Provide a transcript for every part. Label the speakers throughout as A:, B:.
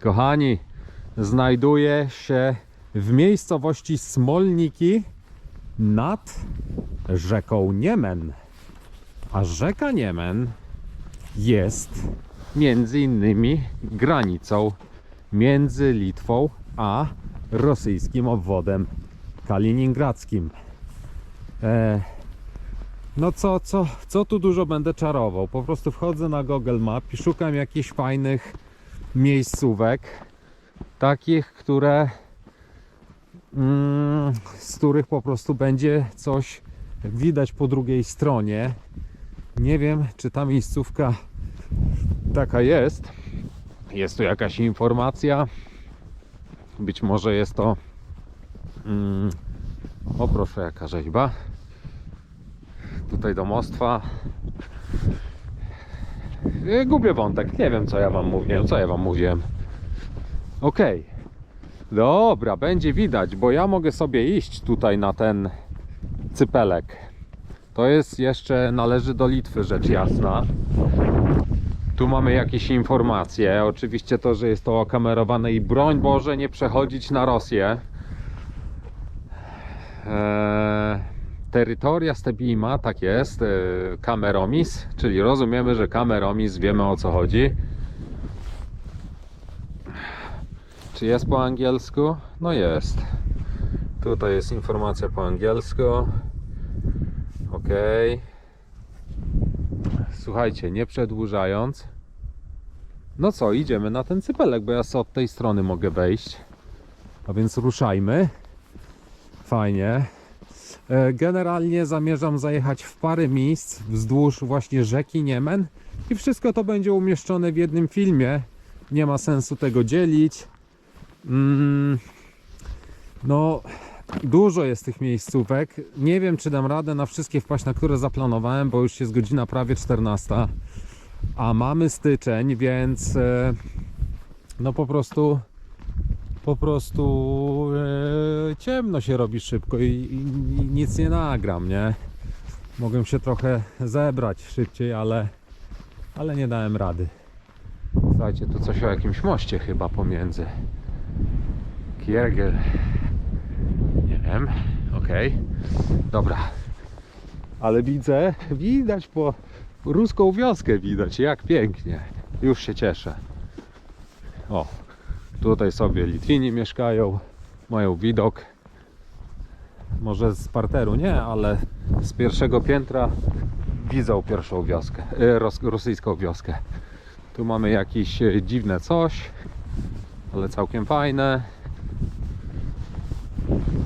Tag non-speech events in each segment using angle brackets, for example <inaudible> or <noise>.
A: Kochani, znajduję się w miejscowości Smolniki nad rzeką Niemen. A rzeka Niemen jest między innymi granicą między Litwą a rosyjskim obwodem kaliningradzkim. E, no co, co, co tu dużo będę czarował? Po prostu wchodzę na Google Map i szukam jakichś fajnych miejscówek, takich, które mm, z których po prostu będzie coś widać po drugiej stronie. Nie wiem, czy ta miejscówka taka jest. Jest tu jakaś informacja. Być może jest to. Mm, o proszę, jaka rzeźba. Tutaj domostwa. Yy, Gubię wątek. Nie wiem, co ja wam mówiłem. Co ja wam mówiłem. Okej. Dobra, będzie widać, bo ja mogę sobie iść tutaj na ten cypelek. To jest jeszcze, należy do Litwy, rzecz jasna. Tu mamy jakieś informacje. Oczywiście to, że jest to okamerowane i broń Boże nie przechodzić na Rosję. Eee, terytoria Stebima, tak jest, e, Kameromis, czyli rozumiemy, że Kameromis, wiemy o co chodzi. Czy jest po angielsku? No jest. Tutaj jest informacja po angielsku. Ok. Słuchajcie, nie przedłużając. No co, idziemy na ten cypelek, bo ja sobie od tej strony mogę wejść. A więc ruszajmy. Fajnie. E, Generalnie zamierzam zajechać w parę miejsc wzdłuż właśnie rzeki Niemen i wszystko to będzie umieszczone w jednym filmie. Nie ma sensu tego dzielić. Mm, no, dużo jest tych miejscówek. Nie wiem, czy dam radę na wszystkie wpaść, na które zaplanowałem, bo już jest godzina prawie 14. A mamy styczeń, więc e, no po prostu po prostu e, ciemno się robi szybko i, i, i nic nie nagram, nie? Mogłem się trochę zebrać szybciej, ale, ale nie dałem rady. Słuchajcie, tu coś o jakimś moście chyba pomiędzy. Kiergiel. Nie wiem. Okej. Dobra. Ale widzę, widać po ruską wioskę widać, jak pięknie. Już się cieszę. O, tutaj sobie Litwini mieszkają, mają widok. Może z parteru nie, ale z pierwszego piętra widzą pierwszą wioskę, e, ros, rosyjską wioskę. Tu mamy jakieś e, dziwne coś, ale całkiem fajne.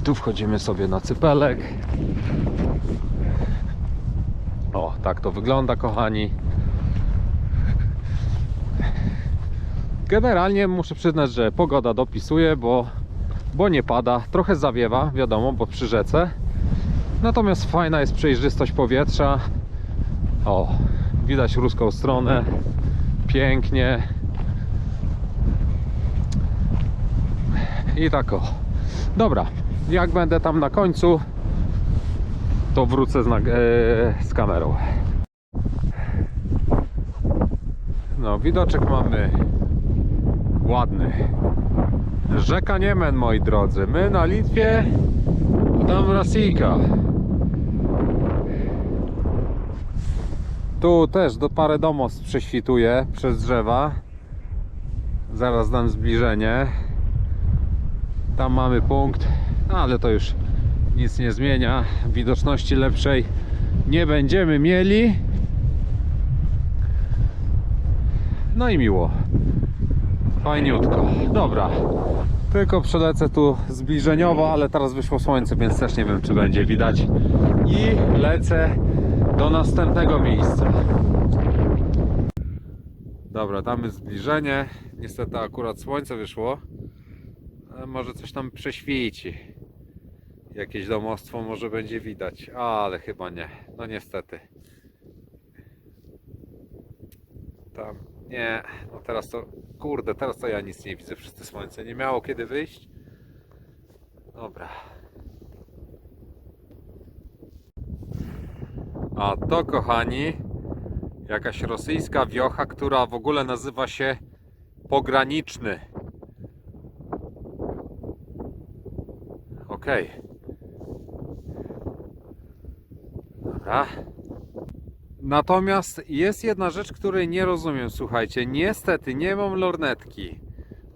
A: Tu wchodzimy sobie na cypelek. O, tak to wygląda, kochani. Generalnie muszę przyznać, że pogoda dopisuje, bo, bo nie pada. Trochę zawiewa, wiadomo, bo przy rzece. Natomiast fajna jest przejrzystość powietrza. O, widać ruską stronę. Pięknie. I tak o. Dobra, jak będę tam na końcu, to wrócę z, e, z kamerą. No, widoczek mamy ładny. Rzeka Niemen, moi drodzy. My na Litwie, a tam Rosyjka. Tu też do parę domostw prześwituje przez drzewa. Zaraz dam zbliżenie. Tam mamy punkt, ale to już nic nie zmienia. Widoczności lepszej nie będziemy mieli. No i miło. Fajniutko. Dobra. Tylko przelecę tu zbliżeniowo, ale teraz wyszło słońce, więc też nie wiem, czy będzie widać. I lecę do następnego miejsca. Dobra, damy zbliżenie. Niestety akurat słońce wyszło. Może coś tam prześwieci. Jakieś domostwo może będzie widać, ale chyba nie. No niestety. Tam nie, no teraz to, kurde, teraz to ja nic nie widzę, wszyscy słońce nie miało kiedy wyjść. Dobra. A to, kochani, jakaś rosyjska wiocha, która w ogóle nazywa się Pograniczny. Okej. Okay. Dobra. Natomiast jest jedna rzecz, której nie rozumiem, słuchajcie. Niestety nie mam lornetki.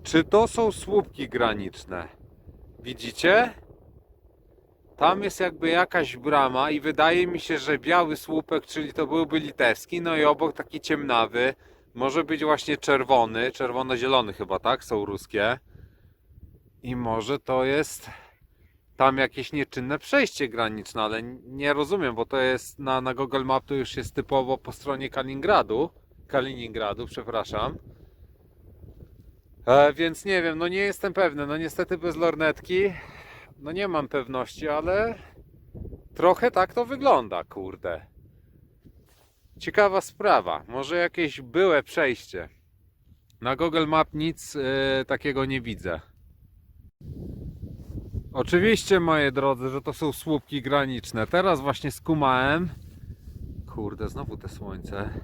A: Czy to są słupki graniczne? Widzicie? Tam jest jakby jakaś brama i wydaje mi się, że biały słupek, czyli to byłby litewski, no i obok taki ciemnawy, może być właśnie czerwony, czerwono-zielony chyba, tak? Są ruskie. I może to jest tam jakieś nieczynne przejście graniczne, ale nie rozumiem, bo to jest na, na Google Map to już jest typowo po stronie Kaliningradu. Kaliningradu, przepraszam. E, więc nie wiem, no nie jestem pewny. No niestety bez lornetki, no nie mam pewności, ale trochę tak to wygląda, kurde. Ciekawa sprawa. Może jakieś byłe przejście. Na Google Map nic e, takiego nie widzę. Oczywiście, moi drodzy, że to są słupki graniczne. Teraz właśnie skumałem. Kurde, znowu te słońce.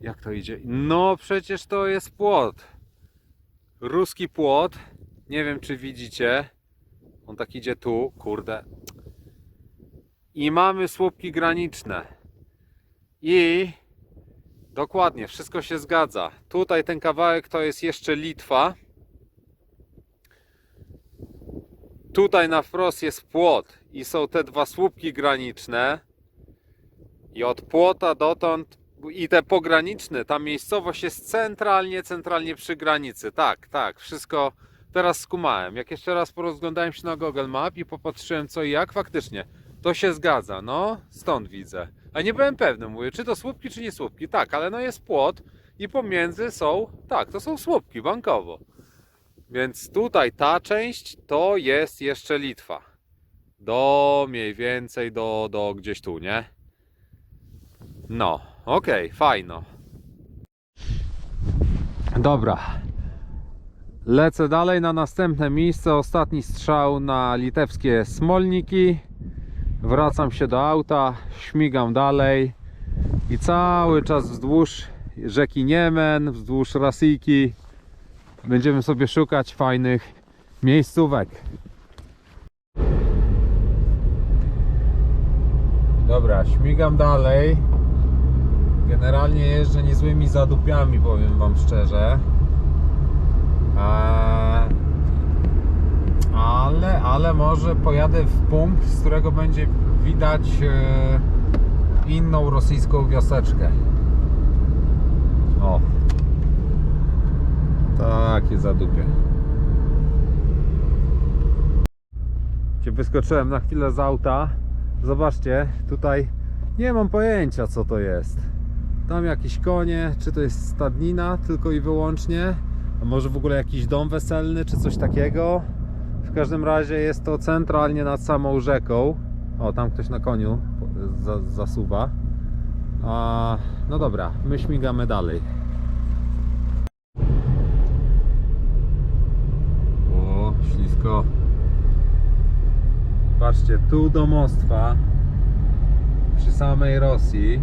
A: Jak to idzie? No, przecież to jest płot. Ruski płot. Nie wiem, czy widzicie. On tak idzie tu, kurde. I mamy słupki graniczne. I dokładnie, wszystko się zgadza. Tutaj ten kawałek to jest jeszcze Litwa. Tutaj na wprost jest płot i są te dwa słupki graniczne. I od płota dotąd i te pograniczne, ta miejscowość jest centralnie, centralnie przy granicy. Tak, tak, wszystko teraz skumałem. Jak jeszcze raz porozglądałem się na Google Map i popatrzyłem co i jak, faktycznie to się zgadza. No, stąd widzę. A nie byłem pewny, mówię, czy to słupki, czy nie słupki. Tak, ale no jest płot i pomiędzy są, tak, to są słupki bankowo. Więc tutaj ta część to jest jeszcze Litwa. Do mniej więcej do, do gdzieś tu, nie? No, okej, fajno. Dobra. Lecę dalej na następne miejsce. Ostatni strzał na litewskie Smolniki. Wracam się do auta, śmigam dalej i cały czas wzdłuż rzeki Niemen, wzdłuż Rasiki będziemy sobie szukać fajnych miejscówek. Dobra, śmigam dalej. Generalnie jeżdżę niezłymi zadupiami, powiem Wam szczerze. Eee, ale, ale może pojadę w punkt, z którego będzie widać e, inną rosyjską wioseczkę. O, takie zadupie. Cię wyskoczyłem na chwilę z auta. Zobaczcie, tutaj nie mam pojęcia co to jest. Tam jakieś konie, czy to jest stadnina tylko i wyłącznie, a może w ogóle jakiś dom weselny, czy coś takiego. W każdym razie jest to centralnie nad samą rzeką. O, tam ktoś na koniu za, zasuwa. A, no dobra, my śmigamy dalej. O, ślisko. Patrzcie, tu domostwa przy samej Rosji.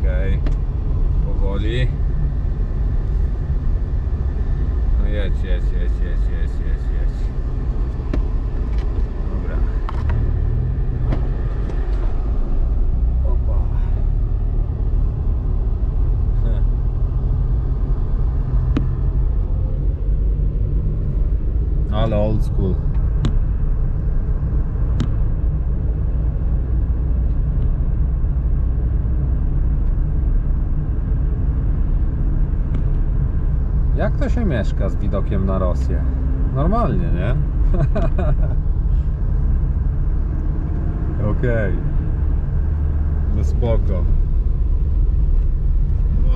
A: Okej, powoli. No jedź, jedź, jedź, jedź, jedź, jedź, jedź. Dobra. Opa. Heh. Ale old school. Jak to się mieszka z widokiem na Rosję? Normalnie, nie? <laughs> Okej. No spoko.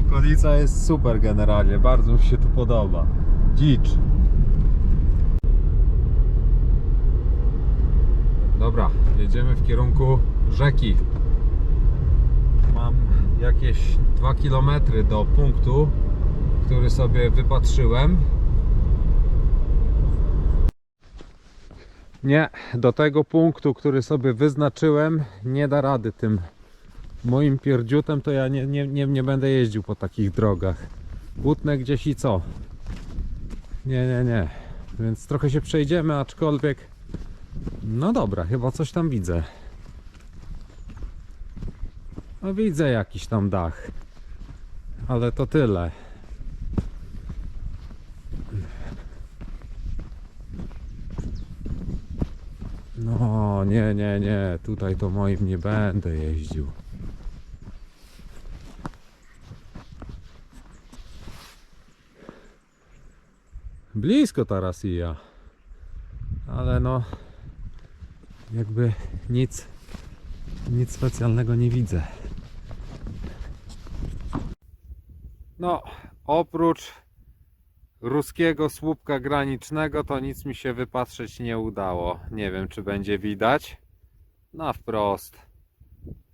A: Okolica jest super generalnie, bardzo mi się tu podoba. Dzicz. Dobra, jedziemy w kierunku rzeki. Mam jakieś 2 km do punktu, który sobie wypatrzyłem. Nie, do tego punktu, który sobie wyznaczyłem, nie da rady tym moim pierdziutem, to ja nie, nie, nie, nie będę jeździł po takich drogach. Butnę gdzieś i co? Nie, nie, nie. Więc trochę się przejdziemy, aczkolwiek. No dobra, chyba coś tam widzę. No widzę jakiś tam dach. Ale to tyle. No, nie, nie, nie. Tutaj to moim nie będę jeździł. Blisko teraz i ja. Ale no jakby nic nic specjalnego nie widzę. No, oprócz ruskiego słupka granicznego to nic mi się wypatrzeć nie udało. Nie wiem czy będzie widać. Na wprost.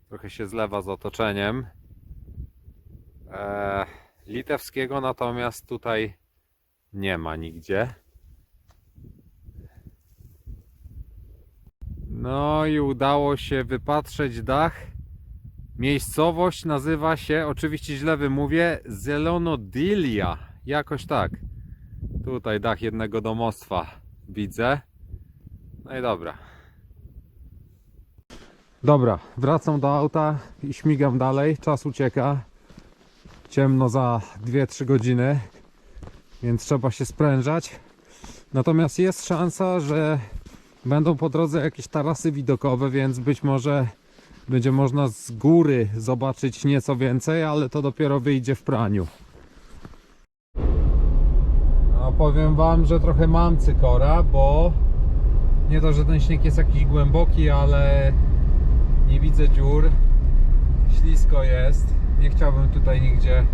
A: Trochę się zlewa z otoczeniem. Eee, litewskiego natomiast tutaj nie ma nigdzie. No i udało się wypatrzeć dach. Miejscowość nazywa się, oczywiście źle wymówię, Zelonodilia. Jakoś tak. Tutaj dach jednego domostwa widzę. No i dobra. Dobra, wracam do auta i śmigam dalej. Czas ucieka. Ciemno za 2-3 godziny więc trzeba się sprężać. Natomiast jest szansa, że będą po drodze jakieś tarasy widokowe, więc być może będzie można z góry zobaczyć nieco więcej, ale to dopiero wyjdzie w praniu. No, powiem Wam, że trochę mam cykora, bo nie to, że ten śnieg jest jakiś głęboki, ale nie widzę dziur. Ślisko jest. Nie chciałbym tutaj nigdzie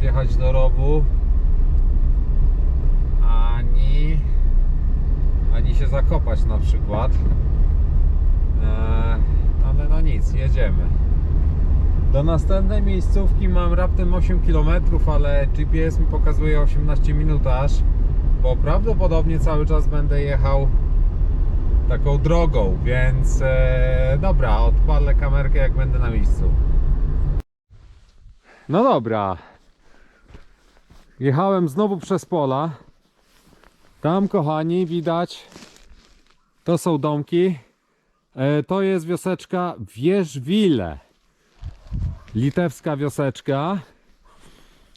A: wjechać do rowu ani ani się zakopać na przykład. Eee, ale no nic, jedziemy. Do następnej miejscówki mam raptem 8 km, ale GPS mi pokazuje 18 minut aż bo prawdopodobnie cały czas będę jechał taką drogą, więc e, dobra, odpalę kamerkę jak będę na miejscu. No dobra. Jechałem znowu przez pola tam, kochani, widać, to są domki. E, To jest wioseczka Wierzwile. Litewska wioseczka.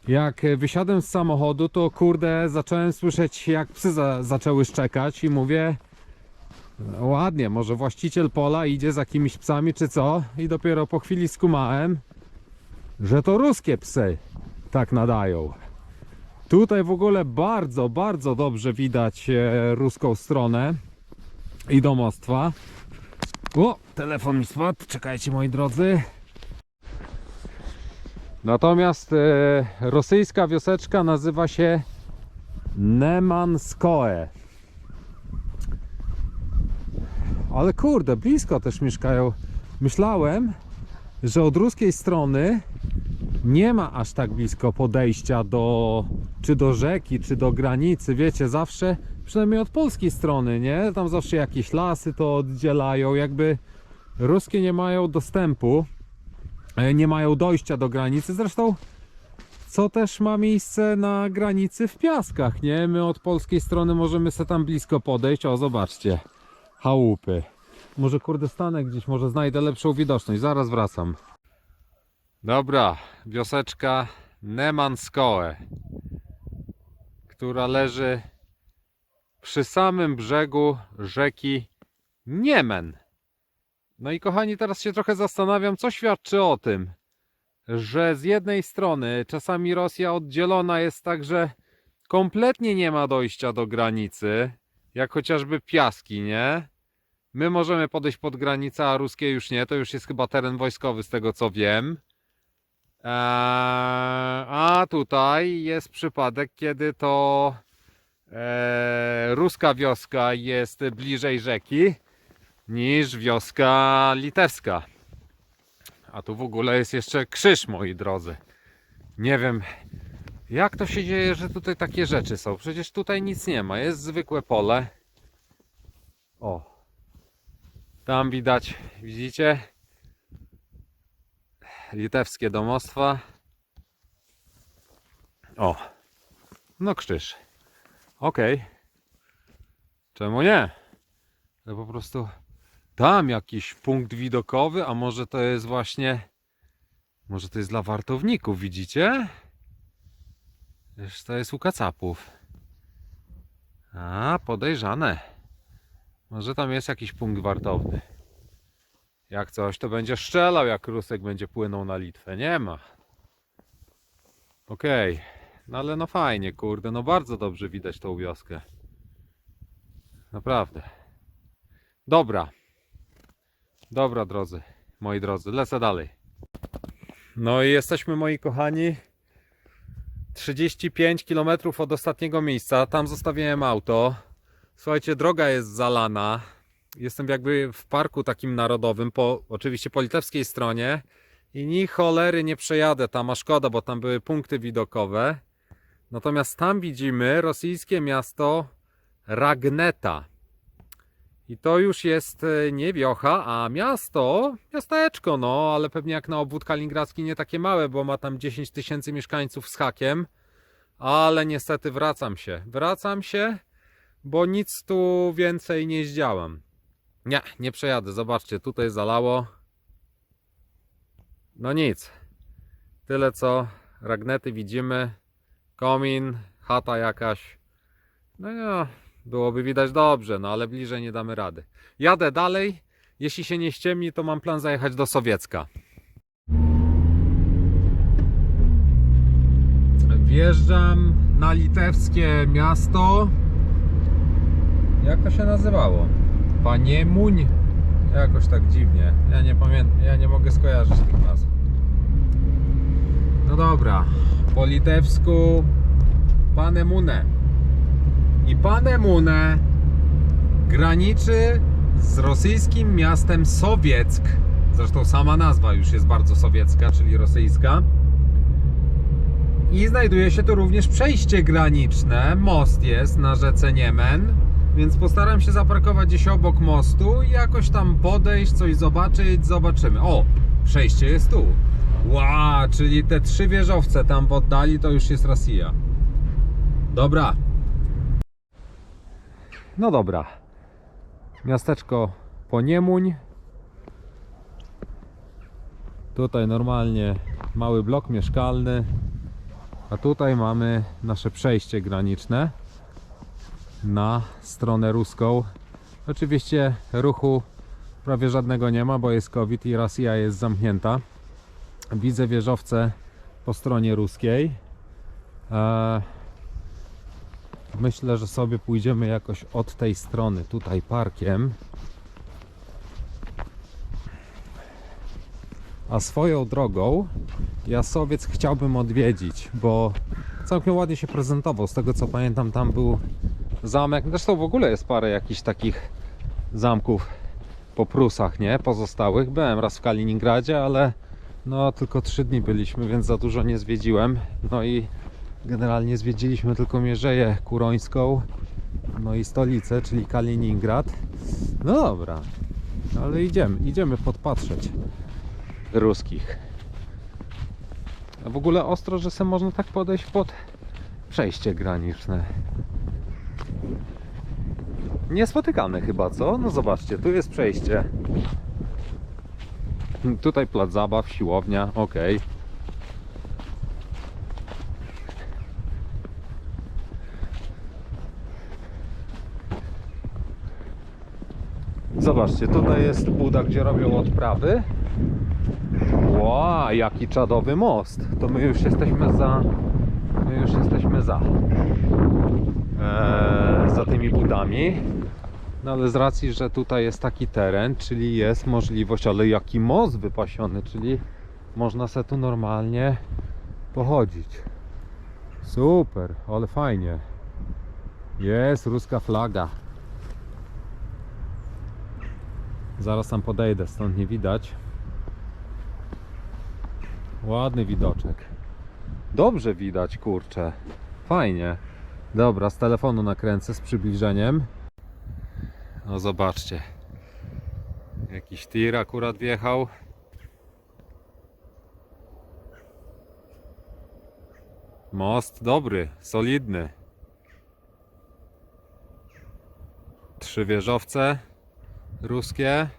A: Jak wysiadłem z samochodu, to kurde, zacząłem słyszeć, jak psy za, zaczęły szczekać i mówię, "No ładnie, może właściciel pola idzie z jakimiś psami czy co? I dopiero po chwili skumałem, że to ruskie psy tak nadają. Tutaj w ogóle bardzo, bardzo dobrze widać e, ruską stronę i domostwa. O, telefon mi spadł, czekajcie moi drodzy. Natomiast e, rosyjska wioseczka nazywa się Nemanskoe. Ale kurde, blisko też mieszkają. Myślałem, że od ruskiej strony nie ma aż tak blisko podejścia do czy do rzeki, czy do granicy, wiecie, zawsze przynajmniej od polskiej strony, nie? Tam zawsze jakieś lasy to oddzielają, jakby ruskie nie mają dostępu, e, nie mają dojścia do granicy, zresztą co też ma miejsce na granicy w Piaskach, nie? My od polskiej strony możemy sobie tam blisko podejść, o zobaczcie, chałupy. Może kurde stanę gdzieś, może znajdę lepszą widoczność, zaraz wracam. Dobra, wioseczka Nemanskoe, która leży przy samym brzegu rzeki Niemen. No i kochani, teraz się trochę zastanawiam, co świadczy o tym, że z jednej strony czasami Rosja oddzielona jest tak, że kompletnie nie ma dojścia do granicy, jak chociażby piaski, nie? My możemy podejść pod granicę, a ruskie już nie. To już jest chyba teren wojskowy, z tego co wiem. Eee, a tutaj jest przypadek, kiedy to eee, ruska wioska jest bliżej rzeki niż wioska litewska. A tu w ogóle jest jeszcze krzyż, moi drodzy. Nie wiem, jak to się dzieje, że tutaj takie rzeczy są. Przecież tutaj nic nie ma. Jest zwykłe pole. O. Tam widać, widzicie? Litewskie domostwa. O, no krzyż. Okej. Czemu nie? To po prostu tam jakiś punkt widokowy, a może to jest właśnie. Może to jest dla wartowników, widzicie? Wiesz, to jest u kacapów. A, podejrzane. Może tam jest jakiś punkt wartowny. Jak coś, to będzie strzelał, jak Rusek będzie płynął na Litwę. Nie ma. Okej. No ale no fajnie, kurde. No bardzo dobrze widać tą wioskę. Naprawdę. Dobra. Dobra, drodzy. Moi drodzy, lecę dalej. No i jesteśmy, moi kochani, 35 km od ostatniego miejsca. Tam zostawiłem auto. Słuchajcie, droga jest zalana. Jestem jakby w parku takim narodowym, po, oczywiście po litewskiej stronie. I ni cholery nie przejadę tam, a szkoda, bo tam były punkty widokowe. Natomiast tam widzimy rosyjskie miasto Ragneta. I to już jest e, nie wiocha, a miasto, miasteczko, no, ale pewnie jak na obwód kaliningradzki nie takie małe, bo ma tam 10 tysięcy mieszkańców z hakiem. Ale niestety wracam się. Wracam się, bo nic tu więcej nie zdziałam. Nie, nie przejadę. Zobaczcie, tutaj zalało. No nic. Tyle co Ragnety widzimy. Komin, chata jakaś. No ja, byłoby widać dobrze, no ale bliżej nie damy rady. Jadę dalej. Jeśli się nie ściemni, to mam plan zajechać do Sowiecka. Wjeżdżam na litewskie miasto. Jak to się nazywało? Paniemuń? Jakoś tak dziwnie. Ja nie pamiętam, ja nie mogę skojarzyć tych nazw. No dobra, po litewsku Panemune. I Panemune graniczy z rosyjskim miastem Sowieck. Zresztą sama nazwa już jest bardzo sowiecka, czyli rosyjska. I znajduje się tu również przejście graniczne. Most jest na rzece Niemen. Więc postaram się zaparkować gdzieś obok mostu i jakoś tam podejść, coś zobaczyć. Zobaczymy. O, przejście jest tu. Ła, czyli te trzy wieżowce tam w oddali to już jest Rosja. Dobra. No dobra. Miasteczko Poniemuń. Tutaj normalnie mały blok mieszkalny. A tutaj mamy nasze przejście graniczne na stronę ruską. Oczywiście ruchu prawie żadnego nie ma, bo jest COVID i Rosja jest zamknięta. Widzę wieżowce po stronie ruskiej. Eee, myślę, że sobie pójdziemy jakoś od tej strony, tutaj parkiem. A swoją drogą Jasowiec chciałbym odwiedzić, bo całkiem ładnie się prezentował. Z tego co pamiętam, tam był zamek. Zresztą w ogóle jest parę jakichś takich zamków po Prusach, nie? Pozostałych. Byłem raz w Kaliningradzie, ale no tylko trzy dni byliśmy, więc za dużo nie zwiedziłem. No i generalnie zwiedziliśmy tylko Mierzeję Kurońską, no i stolicę, czyli Kaliningrad. No dobra, ale idziemy, idziemy podpatrzeć ruskich. A w ogóle ostro, że se można tak podejść pod przejście graniczne. Niespotykane chyba, co? No zobaczcie, tu jest przejście. Tutaj plac zabaw, siłownia, ok. Zobaczcie, tutaj jest buda, gdzie robią odprawy. Ła, jaki czadowy most. To my już jesteśmy za. My już jesteśmy za. Eee, za tymi budami. No ale z racji, że tutaj jest taki teren, czyli jest możliwość, ale jaki most wypasiony, czyli można se tu normalnie pochodzić. Super, ale fajnie. Jest ruska flaga. Zaraz tam podejdę, stąd nie widać. Ładny widoczek. Dobrze widać, kurczę. Fajnie. Dobra, z telefonu nakręcę z przybliżeniem. No zobaczcie. Jakiś tir akurat wjechał. Most dobry, solidny. Trzy wieżowce ruskie.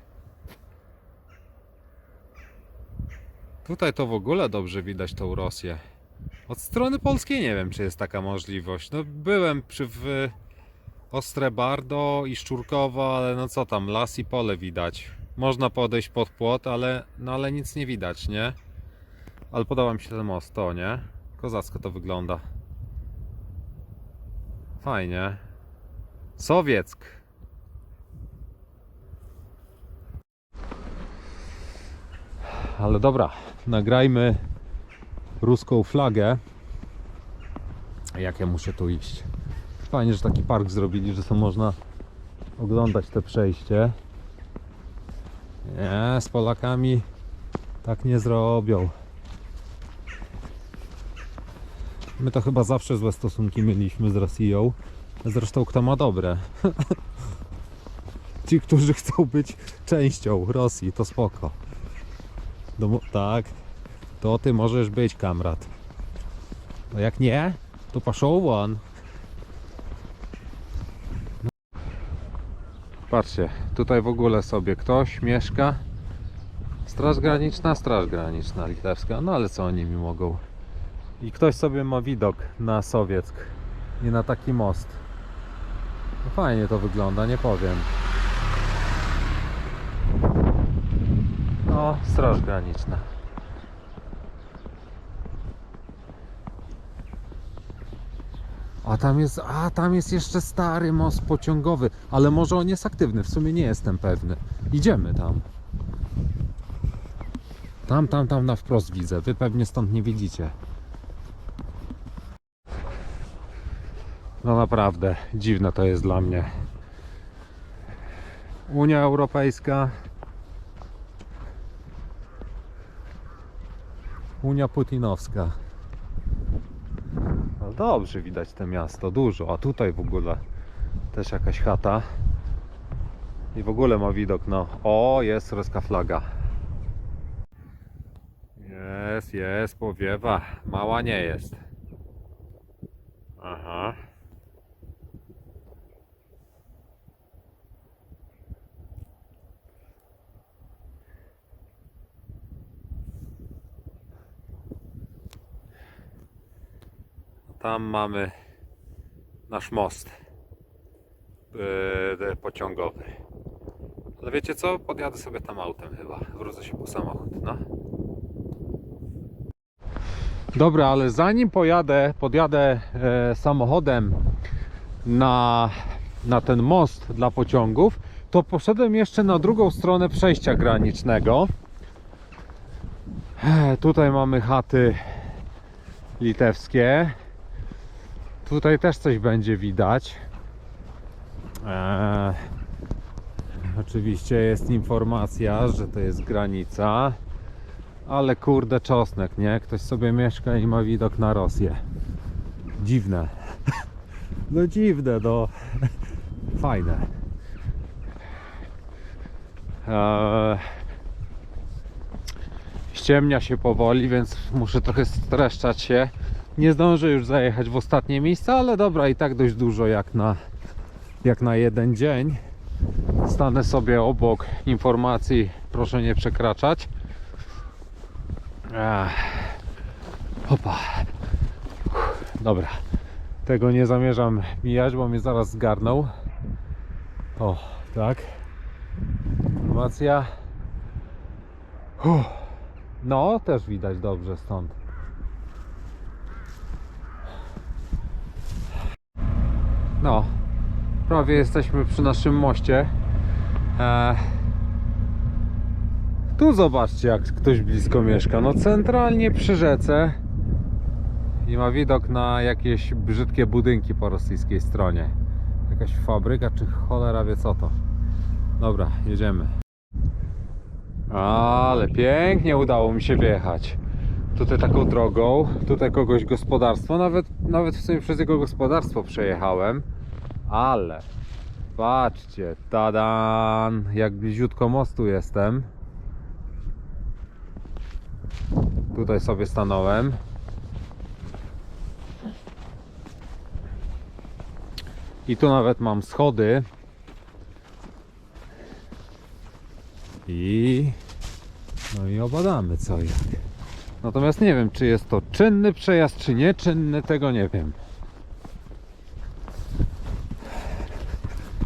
A: Tutaj to w ogóle dobrze widać tą Rosję. Od strony polskiej nie wiem, czy jest taka możliwość. No byłem przy w Ostre Bardo i Szczurkowo, ale no co tam, las i pole widać. Można podejść pod płot, ale, no ale nic nie widać, nie? Ale podoba mi się ten most, to nie? Kozacko to wygląda. Fajnie. Sowieck. Ale dobra, nagrajmy ruską flagę. Jak ja muszę tu iść? Fajnie, że taki park zrobili, że to można oglądać te przejście. Nie, z Polakami tak nie zrobią. My to chyba zawsze złe stosunki mieliśmy z Rosją. Zresztą kto ma dobre? <laughs> Ci, którzy chcą być częścią Rosji, to spoko. Tak, to ty możesz być kamrat. A jak nie, to paszą won. Patrzcie, tutaj w ogóle sobie ktoś mieszka. Straż graniczna, straż graniczna litewska. No ale co oni mi mogą? I ktoś sobie ma widok na Sowieck i na taki most. No fajnie to wygląda, nie powiem. No, straż graniczna. A tam jest, a tam jest jeszcze stary most pociągowy, ale może on jest aktywny, w sumie nie jestem pewny. Idziemy tam. Tam, tam, tam na wprost widzę. Wy pewnie stąd nie widzicie. No naprawdę, dziwne to jest dla mnie. Unia Europejska. Unia Putinowska. No dobrze widać to miasto, dużo. A tutaj w ogóle też jakaś chata. I w ogóle ma widok na... O, jest ruska flaga. Jest, jest, powiewa. Mała nie jest. Aha. Tam mamy nasz most yy, pociągowy. Ale wiecie co? Podjadę sobie tam autem chyba. Wrócę się po samochód, no. Dobra, ale zanim pojadę, podjadę e, samochodem na, na ten most dla pociągów, to poszedłem jeszcze na drugą stronę przejścia granicznego. E, tutaj mamy chaty litewskie. Tutaj też coś będzie widać. Eee, oczywiście jest informacja, że to jest granica. Ale kurde czosnek, nie? Ktoś sobie mieszka i ma widok na Rosję. Dziwne. <laughs> No dziwne, no. <laughs> Fajne. Eee, ściemnia się powoli, więc muszę trochę streszczać się. Nie zdążę już zajechać w ostatnie miejsce, ale dobra, i tak dość dużo jak na, jak na jeden dzień. Stanę sobie obok informacji, proszę nie przekraczać. Uff, Dobra. Tego nie zamierzam mijać, bo mnie zaraz zgarną. O, tak. Informacja. No, też widać dobrze stąd. No, prawie jesteśmy przy naszym moście. E, tu zobaczcie, jak ktoś blisko mieszka. No, centralnie przy rzece i ma widok na jakieś brzydkie budynki po rosyjskiej stronie. Jakaś fabryka, czy cholera wie co to. Dobra, jedziemy. Ale pięknie udało mi się wjechać. Tutaj taką drogą, tutaj kogoś gospodarstwo, nawet, nawet w sumie przez jego gospodarstwo przejechałem, ale patrzcie, tadan, jak bliziutko mostu jestem. Tutaj sobie stanąłem. I tu nawet mam schody I no i obadamy co jak. Natomiast nie wiem, czy jest to czynny przejazd, czy nieczynny, tego nie wiem.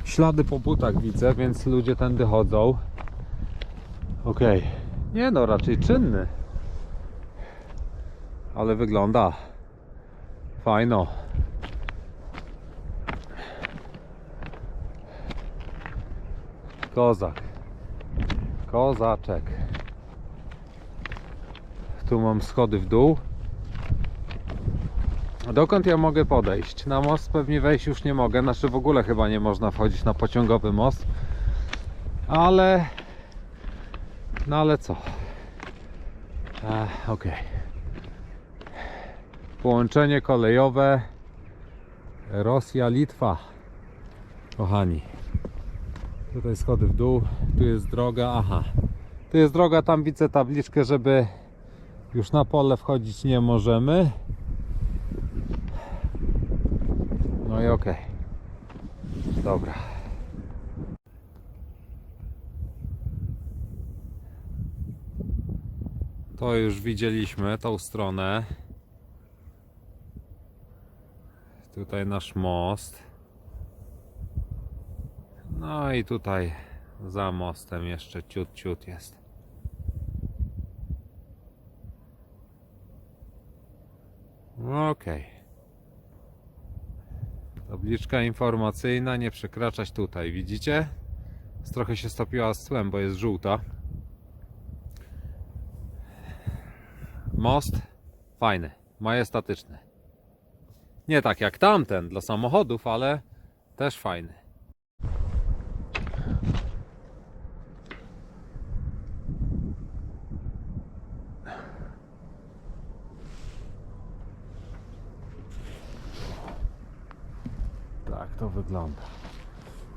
A: Ślady po butach widzę, więc ludzie tędy chodzą. Okej. Nie no, raczej czynny. Ale wygląda fajno. Kozak. Kozaczek. Tu mam schody w dół. Dokąd ja mogę podejść? Na most pewnie wejść już nie mogę. Znaczy w ogóle chyba nie można wchodzić na pociągowy most. Ale... No ale co? Ech, Okej. Połączenie kolejowe Rosja-Litwa. Kochani. Tutaj schody w dół, tu jest droga, aha. Tu jest droga, tam widzę tabliczkę, żeby już na pole wchodzić nie możemy. No i okej. Dobra. To już widzieliśmy, tą stronę. Tutaj nasz most. No i tutaj za mostem jeszcze ciut ciut jest. Okej. Tabliczka informacyjna, nie przekraczać tutaj, widzicie? Trochę się stopiła z tłem, bo jest żółta. Most fajny, majestatyczny. Nie tak jak tamten dla samochodów, ale też fajny. Tak to wygląda.